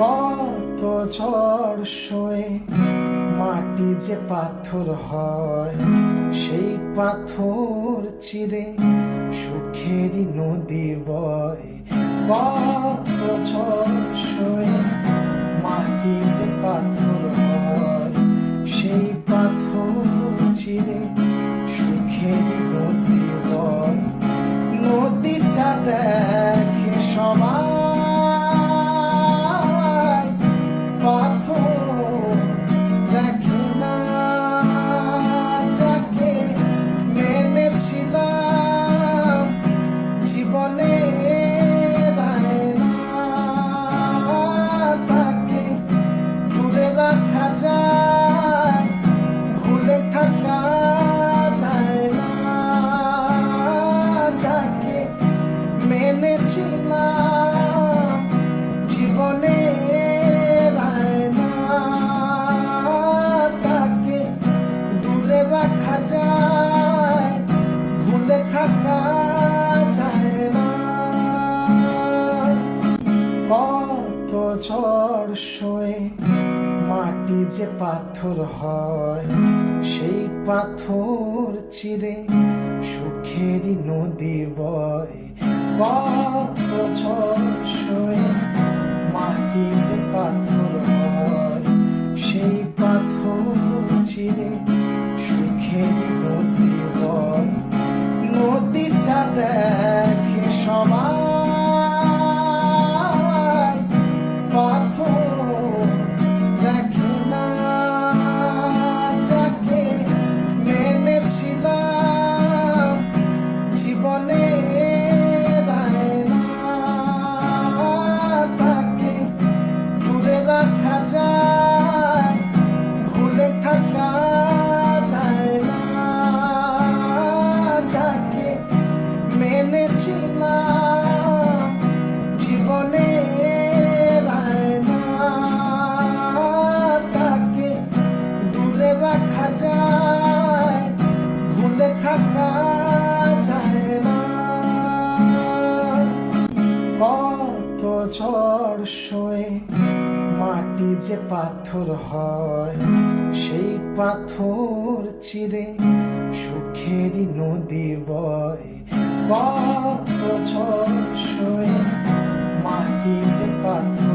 কত ঝড় সয়ে মাটি যে পাথর হয়, সেই পাথর চিরে সুখেরই নদী বয়। কত ঝড় সয়ে মাটি যে পাথর হয়, সেই পাথর চিরে থাকা যায় সয়ে মাটি যে পাথর হয়, সেই পাথর চিরে সুখেরই নদী বয়। কত ঝড় সয়ে ঝড় শোয়ে মাটি যে পাথর হয়, সেই পাথর চিরে সুখেরই নদী বয়। কত ঝড় শোয়ে মাটি যে পাথর